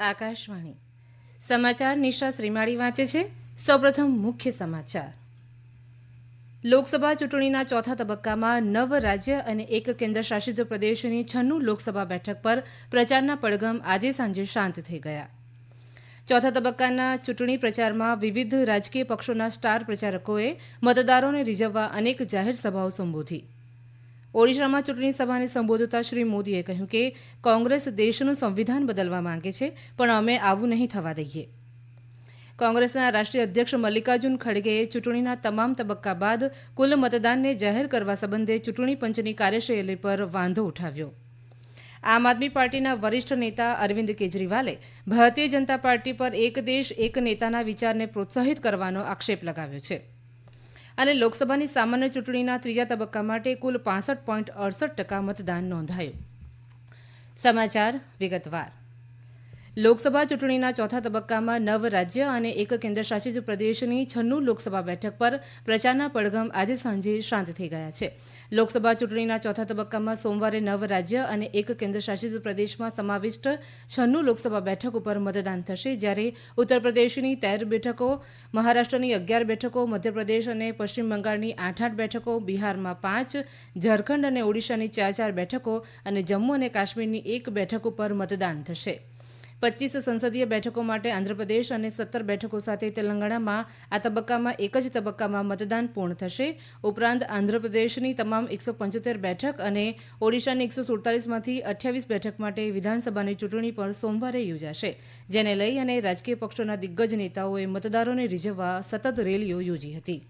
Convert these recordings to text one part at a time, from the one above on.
આકાશવાણી. સમાચાર નિશા શ્રીમાળી વાંચે છે. સૌપ્રથમ મુખ્ય સમાચાર. લોકસભા ચૂંટણીના ચોથા તબક્કામાં નવ રાજ્ય અને એક કેન્દ્રશાસિત પ્રદેશની છન્નું લોકસભા બેઠક પર પ્રચારના પડઘમ આજે સાંજે શાંત થઈ ગયા. ચોથા તબક્કાના ચૂંટણી પ્રચારમાં વિવિધ રાજકીય પક્ષોના સ્ટાર પ્રચારકોએ મતદારોને રીઝવવા અનેક જાહેર સભાઓ સંબોધી. ઓડિશામાં ચૂંટણી સભાને સંબોધતા શ્રી મોદીએ કહ્યું કે કોંગ્રેસ દેશનું સંવિધાન બદલવા માંગે છે, પણ અમે આવું નહીં થવા દઈએ. કોંગ્રેસના રાષ્ટ્રીય અધ્યક્ષ મલ્લિકાર્જુન ખડગેએ ચૂંટણીના તમામ તબક્કા બાદ કુલ મતદાનને જાહેર કરવા સંબંધે ચૂંટણી પંચની કાર્યશૈલી પર વાંધો ઉઠાવ્યો. આમ આદમી પાર્ટીના વરિષ્ઠ નેતા અરવિંદ કેજરીવાલે ભારતીય જનતા પાર્ટી પર એક દેશ, એક નેતાના વિચારને પ્રોત્સાહિત કરવાનો આક્ષેપ લગાવ્યો છે. અને લોકસભાની સામાન્ય ચૂંટણીના ત્રીજા તબક્કા માટે કુલ પાસઠ પોઈન્ટ અડસઠ ટકા મતદાન નોંધાયું. સમાચાર વિગતવાર. લોકસભા ચૂંટણીના ચોથા તબક્કામાં નવ રાજ્ય અને એક કેન્દ્રશાસિત પ્રદેશની છન્નું લોકસભા બેઠક પર પ્રચારના પડઘમ આજે સાંજે શાંત થઈ ગયા છે. લોકસભા ચૂંટણીના ચોથા તબક્કામાં સોમવારે નવ રાજ્ય અને એક કેન્દ્રશાસિત પ્રદેશમાં સમાવિષ્ટ છન્નું લોકસભા બેઠક ઉપર મતદાન થશે, જ્યારે ઉત્તર પ્રદેશની તેર બેઠકો, મહારાષ્ટ્રની અગિયાર બેઠકો, મધ્યપ્રદેશ અને પશ્ચિમ બંગાળની આઠ આઠ બેઠકો, બિહારમાં પાંચ, ઝારખંડ અને ઓડિશાની ચાર ચાર બેઠકો અને જમ્મુ અને કાશ્મીરની એક બેઠક ઉપર મતદાન થશે. પચીસ સંસદીય બેઠકો માટે આંધ્રપ્રદેશ અને સત્તર બેઠકો સાથે તેલંગાણામાં આ તબક્કામાં એક જ તબક્કામાં મતદાન પૂર્ણ થશે. ઉપરાંત આંધ્રપ્રદેશની તમામ એકસો પંચોતેર બેઠક અને ઓડિશાની એકસો સુડતાલીસમાંથી અઠ્યાવીસ બેઠક માટે વિધાનસભાની ચૂંટણી પણ સોમવારે યોજાશે, જેને લઈ અને રાજકીય પક્ષોના દિગ્ગજ નેતાઓએ મતદારોને રીઝવવા સતત રેલીઓ યોજી હતી.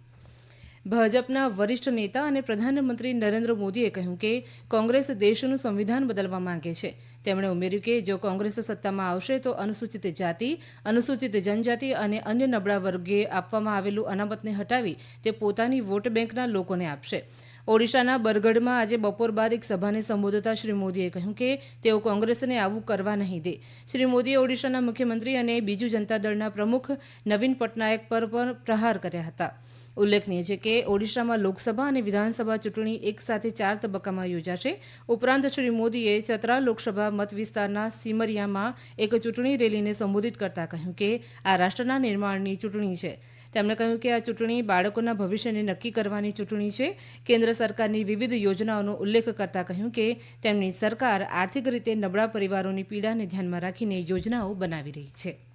ભાજપના વરિષ્ઠ નેતા અને પ્રધાનમંત્રી નરેન્દ્ર મોદીએ કહ્યું કે કોંગ્રેસ દેશનું સંવિધાન બદલવા માંગે છે. તેમણે ઉમેર્યું કે જો કોંગ્રેસ સત્તામાં આવશે તો અનુસૂચિત જાતિ, અનુસૂચિત જનજાતિ અને અન્ય નબળા વર્ગે આપવામાં આવેલું અનામતને હટાવી તે પોતાની વોટ બેંકના લોકોને આપશે. ઓડિશાના બરગઢમાં આજે બપોર બાદ એક સભાને સંબોધતા શ્રી મોદીએ કહ્યું કે તેઓ કોંગ્રેસને આવું કરવા નહીં દે. શ્રી મોદીએ ઓડિશાના મુખ્યમંત્રી અને બીજુ જનતા દળના પ્રમુખ નવીન પટનાયક પર પણ પ્રહાર કર્યા હતા. ઉલ્લેખનીય છે કે ઓડિશામાં લોકસભા અને વિધાનસભા ચૂંટણી એક સાથે ચાર તબક્કામાં યોજાશે. ઉપરાંત શ્રી મોદીએ ચતરા લોકસભા મત વિસ્તારના સિમરિયામાં એક ચૂંટણી રેલીને સંબોધિત કરતા કહ્યું કે આ રાષ્ટ્રના નિર્માણની ચૂંટણી છે. તેમણે કહ્યું કે આ ચૂંટણી બાળકોના ભવિષ્યને નક્કી કરવાની ચૂંટણી છે. કેન્દ્ર સરકારની વિવિધ યોજનાઓનો ઉલ્લેખ કરતા કહ્યું કે તેમની સરકાર આર્થિક રીતે નબળા પરિવારોની પીડાને ધ્યાનમાં રાખીને યોજનાઓ બનાવી રહી છે.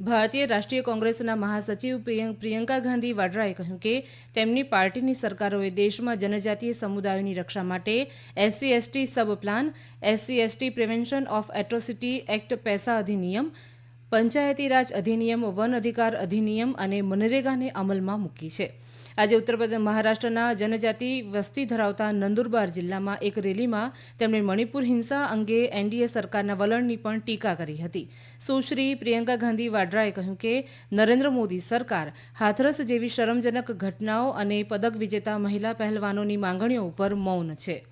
ભારતીય રાષ્ટ્રીય કોંગ્રેસના મહાસચિવ પ્રિયંકા ગાંધી વાડ્રાએ કહ્યું કે તેમની પાર્ટીની સરકારોએ દેશમાં જનજાતીય સમુદાયોની રક્ષા માટે SC, ST sub plan SC, ST prevention of atrocity act પૈસા અધિનિયમ પંચાયતી રાજ અધિનિયમ, વન અધિકાર અધિનિયમ અને મનરેગાને અમલમાં મૂકી છે. આજે ઉત્તર મહારાષ્ટ્રના જનજાતિ વસ્તી ધરાવતા નંદુરબાર જિલ્લામાં એક રેલીમાં તેમણે મણિપુર હિંસા અંગે એનડીએ સરકારના વલણની પણ ટીકા કરી હતી. સુશ્રી પ્રિયંકા ગાંધી વાડ્રાએ કહ્યું કે, નરેન્દ્ર મોદી સરકાર હાથરસ જેવી શરમજનક ઘટનાઓ અને પદક વિજેતા મહિલા પહેલવાનોની માંગણીઓ ઉપર મૌન છે.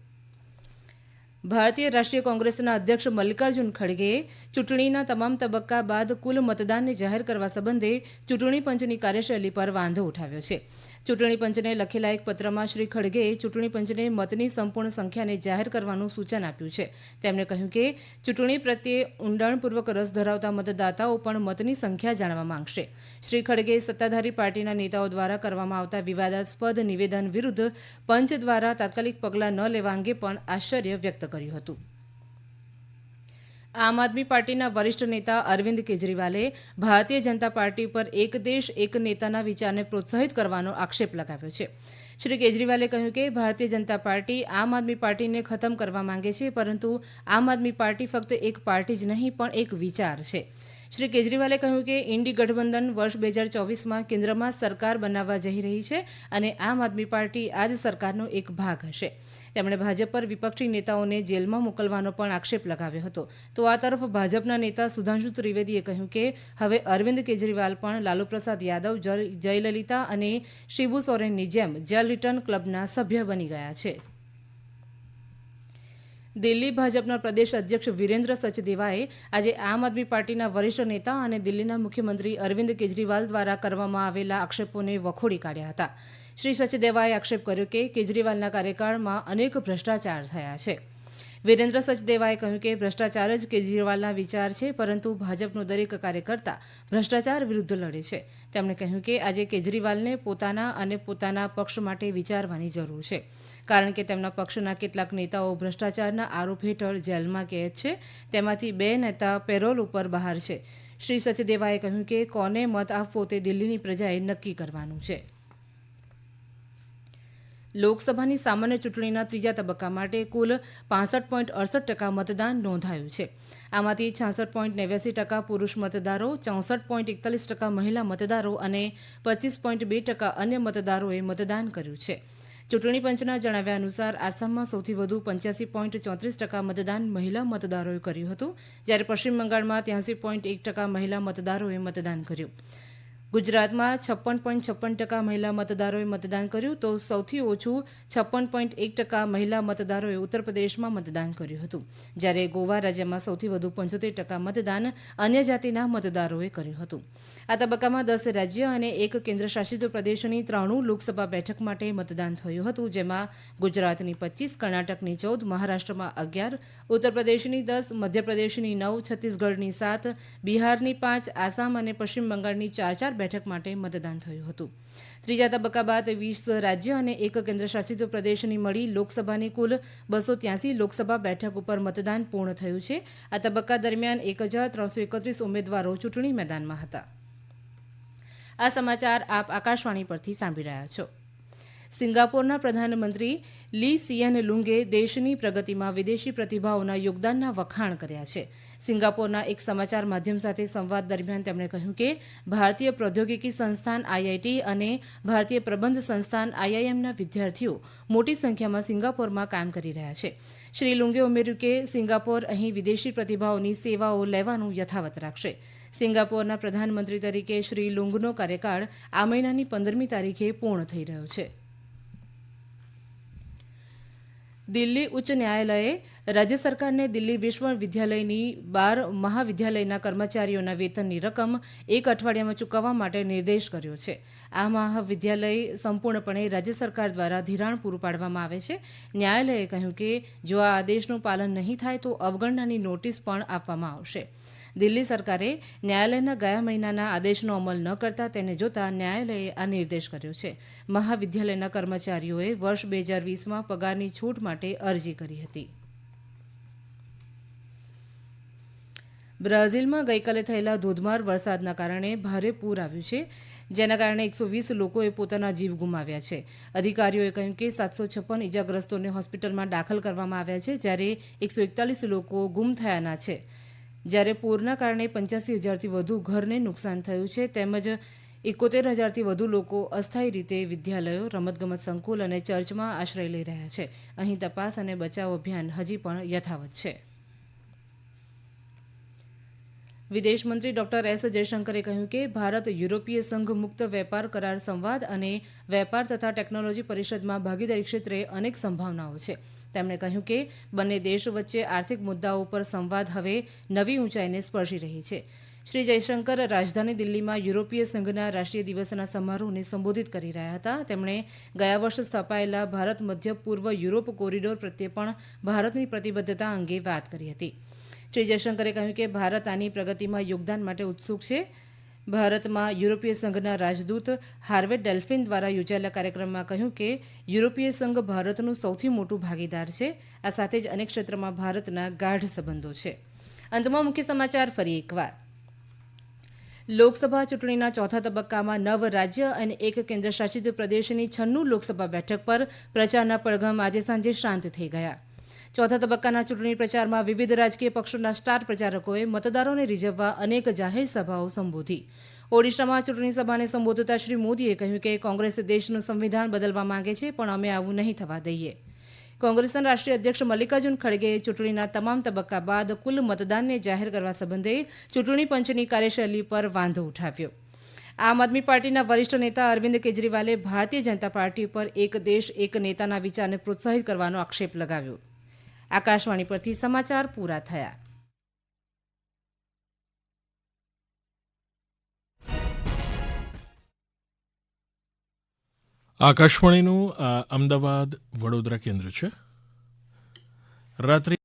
ભારતીય રાષ્ટ્રીય કોંગ્રેસના અધ્યક્ષ મલ્લિકાર્જુન ખડગેએ ચૂંટણીના તમામ તબક્કા બાદ કુલ મતદાનને જાહેર કરવા સંબંધે ચૂંટણી પંચની કાર્યશૈલી પર વાંધો ઉઠાવ્યો છે. ચૂંટણી પંચને લખેલા એક પત્રમાં શ્રી ખડગેએ ચૂંટણી પંચને મતની સંપૂર્ણ સંખ્યાને જાહેર કરવાનું સૂચન આપ્યું છે. તેમણે કહ્યું કે ચૂંટણી પ્રત્યે ઊંડાણપૂર્વક રસ ધરાવતા મતદાતાઓ પણ મતની સંખ્યા જાણવા માંગશે. શ્રી ખડગેએ સત્તાધારી પાર્ટીના નેતાઓ દ્વારા કરવામાં આવતા વિવાદાસ્પદ નિવેદન વિરુદ્ધ પંચ દ્વારા તાત્કાલિક પગલાં ન લેવા અંગે પણ આશ્ચર્ય વ્યક્ત કર્યું હતું. આમ આદમી પાર્ટીના વરિષ્ઠ નેતા અરવિંદ કેજરીવાલે ભારતીય જનતા પાર્ટી પર એક દેશ, એક નેતાના વિચારને પ્રોત્સાહિત કરવાનો આક્ષેપ લગાવ્યો છે. શ્રી કેજરીવાલે કહ્યું કે ભારતીય જનતા પાર્ટી આમ આદમી પાર્ટીને ખતમ કરવા માંગે છે, પરંતુ આમ આદમી પાર્ટી ફક્ત એક પાર્ટી જ નહીં, પણ એક વિચાર છે. શ્રી કેજરીવાલે કહ્યું કે ઇન્ડી ગઠબંધન વર્ષ બે હજાર ચોવીસમાં કેન્દ્રમાં સરકાર બનાવવા જઈ રહી છે અને આમ આદમી પાર્ટી આ જ સરકારનો એક ભાગ હશે. તેમણે ભાજપ પર વિપક્ષી નેતાઓને જેલમાં મોકલવાનો પણ આક્ષેપ લગાવ્યો હતો. તો આ તરફ ભાજપના નેતા સુધાંશુ ત્રિવેદીએ કહ્યું કે, હવે અરવિંદ કેજરીવાલ પણ લાલુ પ્રસાદ યાદવ જયલલિતા અને શિબુ સોરેનની જેમ જેલ રિટર્ન ક્લબના સભ્ય બની ગયા છે. દિલ્હી ભાજપના પ્રદેશ અધ્યક્ષ વિરેન્દ્ર સચદેવાએ આજે આમ આદમી પાર્ટીના વરિષ્ઠ નેતા અને દિલ્હીના મુખ્યમંત્રી અરવિંદ કેજરીવાલ દ્વારા કરવામાં આવેલા આક્ષેપોને વખોડી કાઢ્યા હતા. શ્રી સચદેવાએ આક્ષેપ કર્યો કે કેજરીવાલના કાર્યકાળમાં અનેક ભ્રષ્ટાચાર થયા છે. વિરેન્દ્ર સચદેવાએ કહ્યું કે ભ્રષ્ટાચાર જ કેજરીવાલના વિચાર છે, પરંતુ ભાજપનો દરેક કાર્યકર્તા ભ્રષ્ટાચાર વિરુદ્ધ લડે છે. તેમણે કહ્યું કે આજે કેજરીવાલને પોતાના અને પોતાના પક્ષ માટે વિચારવાની જરૂર છે. કારણ કે તેમના પક્ષના કેટલાક નેતાઓ ભ્રષ્ટાચારના આરોપ હેઠળ જેલમાં કેદ છે. તેમાંથી બે નેતા પેરોલ ઉપર બહાર છે. શ્રી સચદેવાએ કહ્યું કે કોને મત આપવો તે દિલ્હીની પ્રજાએ નક્કી કરવાનું છે. લોકસભાની સામાન્ય ચૂંટણીના ત્રીજા તબક્કા માટે કુલ પાસઠ પોઈન્ટ અડસઠ ટકા મતદાન નોંધાયું છે. આમાંથી છાસઠ પોઈન્ટ નેવ્યાસી ટકા પુરુષ મતદારો, ચોસઠ પોઈન્ટ એકતાલીસ ટકા મહિલા મતદારો અને પચીસ પોઈન્ટ બે ટકા અન્ય મતદારોએ મતદાન કર્યું છે. ચૂંટણી પંચના જણાવ્યા અનુસાર આસામમાં સૌથી વધુ પંચ્યાસી પોઈન્ટ ચોત્રીસ ટકા મતદાન મહિલા મતદારોએ કર્યું હતું, જ્યારે પશ્ચિમ બંગાળમાં ત્યાંસી પોઈન્ટ એક ટકા મહિલા મતદારોએ મતદાન કર્યું. ગુજરાતમાં છપ્પન પોઈન્ટ છપ્પન ટકા મહિલા મતદારોએ મતદાન કર્યું તો સૌથી ઓછું છપ્પન પોઈન્ટ એક ટકા મહિલા મતદારોએ ઉત્તર પ્રદેશમાં મતદાન કર્યું હતું. જ્યારે ગોવા રાજ્યમાં સૌથી વધુ પંચોતેર ટકા મતદાન અન્ય જાતિના મતદારોએ કર્યું હતું. આ તબક્કામાં દસ રાજ્ય અને એક કેન્દ્રશાસિત પ્રદેશોની ત્રાણું લોકસભા બેઠક માટે મતદાન થયું હતું, જેમાં ગુજરાતની પચીસ, કર્ણાટકની ચૌદ, મહારાષ્ટ્રમાં અગિયાર ઉત્તર પ્રદેશની દસ, મધ્યપ્રદેશની નવ, છત્તીસગઢની સાત, બિહારની પાંચ, આસામ અને પશ્ચિમ બંગાળની ચાર ચાર બેઠક માટે મતદાન થયું હતું. ત્રીજા તબક્કા બાદ વીસ રાજ્ય અને એક કેન્દ્રશાસિત પ્રદેશની મળી લોકસભાની કુલ બસો ત્યાસી લોકસભા બેઠક ઉપર મતદાન પૂર્ણ થયું છે. આ તબક્કા દરમિયાન એક હજાર ત્રણસો એકત્રીસ ઉમેદવારો ચૂંટણી મેદાનમાં હતા. આ સમાચાર આપ આકાશવાણી પરથી સાંભળી રહ્યા છો. સિંગાપોરના પ્રધાનમંત્રી લી સિયન લુંગે દેશની પ્રગતિમાં વિદેશી પ્રતિભાઓના યોગદાનના વખાણ કર્યા છે. સિંગાપોરના એક સમાચાર માધ્યમ સાથે સંવાદ દરમિયાન તેમણે કહ્યું કે, ભારતીય પ્રૌદ્યોગિકી સંસ્થાન આઈઆઈટી અને ભારતીય પ્રબંધ સંસ્થાન આઈઆઈએમના વિદ્યાર્થીઓ મોટી સંખ્યામાં સિંગાપોરમાં કામ કરી રહ્યા છે. શ્રી લુંગે ઉમેર્યું કે, સિંગાપોર અહીં વિદેશી પ્રતિભાઓની સેવાઓ લેવાનું યથાવત રાખશે. સિંગાપોરના પ્રધાનમંત્રી તરીકે શ્રી લુંગનો કાર્યકાળ આ મહિનાની પંદરમી તારીખે પૂર્ણ થઈ રહ્યો છે. દિલ્હી ઉચ્ચ ન્યાયાલયે રાજ્ય સરકારને દિલ્હી વિશ્વવિદ્યાલયની બાર મહાવિદ્યાલયના કર્મચારીઓના વેતનની રકમ એક અઠવાડિયામાં ચૂકવવા માટે નિર્દેશ કર્યો છે. આ મહાવિદ્યાલય સંપૂર્ણપણે રાજ્ય સરકાર દ્વારા ધિરાણ પૂરું પાડવામાં આવે છે. ન્યાયાલયે કહ્યું કે જો આ આદેશનું પાલન નહીં થાય તો અવગણનાની નોટિસ પણ આપવામાં આવશે. દિલ્હી સરકારે ન્યાયાલયના ગયા મહિનાના આદેશનો અમલ ન કરતા તેને જોતા ન્યાયાલયે આ નિર્દેશ કર્યો છે. મહાવિદ્યાલયના કર્મચારીઓએ વર્ષ બે હજાર વીસમાં પગારની છૂટ માટે અરજી કરી હતી. બ્રાઝિલમાં ગઈકાલે થયેલા ધોધમાર વરસાદના કારણે ભારે પૂર આવ્યું છે, જેના કારણે એકસો વીસ લોકોએ પોતાના જીવ ગુમાવ્યા છે. અધિકારીઓએ કહ્યું કે સાતસો છપ્પન ઇજાગ્રસ્તોને હોસ્પિટલમાં દાખલ કરવામાં આવ્યા છે, જ્યારે એકસો એકતાલીસ લોકો ગુમ થયાના છે. જ્યારે પૂરના કારણે પંચ્યાસી હજારથી વધુ ઘરને નુકસાન થયું છે, તેમજ એકોતેર હજારથી વધુ લોકો અસ્થાયી રીતે વિદ્યાલયો, રમતગમત સંકુલ અને ચર્ચમાં આશ્રય લઈ રહ્યા છે. અહીં તપાસ અને બચાવ અભિયાન હજી પણ યથાવત છે. વિદેશ મંત્રી ડોક્ટર એસ જયશંકરે કહ્યું કે ભારત યુરોપીય સંઘ મુક્ત વેપાર કરાર સંવાદ અને વેપાર તથા ટેકનોલોજી પરિષદમાં ભાગીદારી ક્ષેત્રે અનેક સંભાવનાઓ છે. તેમણે કહ્યું કે બંને દેશ વચ્ચે આર્થિક મુદ્દાઓ પર સંવાદ હવે નવી ઊંચાઈને સ્પર્શી રહી છે. શ્રી જયશંકર રાજધાની દિલ્હીમાં યુરોપીય સંઘના રાષ્ટ્રીય દિવસના સમારોહને સંબોધિત કરી રહ્યા હતા. તેમણે ગયા વર્ષે સ્થપાયેલા ભારત મધ્ય પૂર્વ યુરોપ કોરિડોર પ્રત્યે પણ ભારતની પ્રતિબદ્ધતા અંગે વાત કરી હતી. શ્રી જયશંકરે કહ્યું કે ભારત આની પ્રગતિમાં યોગદાન માટે ઉત્સુક છે. ભારતમાં યુરોપીય સંઘના રાજદૂત હાર્વે ડેલ્ફિન દ્વારા યોજાયેલા કાર્યક્રમમાં કહ્યું કે યુરોપીય સંઘ ભારતનું સૌથી મોટું ભાગીદાર છે. આ સાથે જ અનેક ક્ષેત્રમાં ભારતના ગાઢ સંબંધો છે. અંતમાં મુખ્ય સમાચાર ફરી એકવાર. લોકસભા ચૂંટણીના ચોથા તબક્કામાં નવ રાજ્ય અને એક કેન્દ્રશાસિત પ્રદેશની છન્નું લોકસભા બેઠક પર પ્રચારના પડઘમ આજે સાંજે શાંત થઈ ગયા. ચોથા તબક્કાના ચૂંટણી પ્રચારમાં વિવિધ રાજકીય પક્ષોના સ્ટાર પ્રચારકોએ મતદારોને રીઝવવા અનેક જાહેર સભાઓ સંબોધી. ઓડિશામાં ચૂંટણી સભાને સંબોધતા શ્રી મોદીએ કહ્યું કે કોંગ્રેસ દેશનું સંવિધાન બદલવા માંગે છે, પણ અમે આવું નહીં થવા દઈએ. કોંગ્રેસના રાષ્ટ્રીય અધ્યક્ષ મલ્લિકાર્જુન ખડગેએ ચૂંટણીના તમામ તબક્કા બાદ કુલ મતદાનને જાહેર કરવા સંબંધે ચૂંટણી પંચની કાર્યશૈલી પર વાંધો ઉઠાવ્યો. આમ આદમી પાર્ટીના વરિષ્ઠ નેતા અરવિંદ કેજરીવાલે ભારતીય જનતા પાર્ટી પર એક દેશ, એક નેતાના વિચારને પ્રોત્સાહિત કરવાનો આક્ષેપ લગાવ્યો. આકાશવાણી પરથી સમાચાર પૂરા થયા. આકાશવાણીનું અમદાવાદ વડોદરા કેન્દ્ર છે. રાત્રિ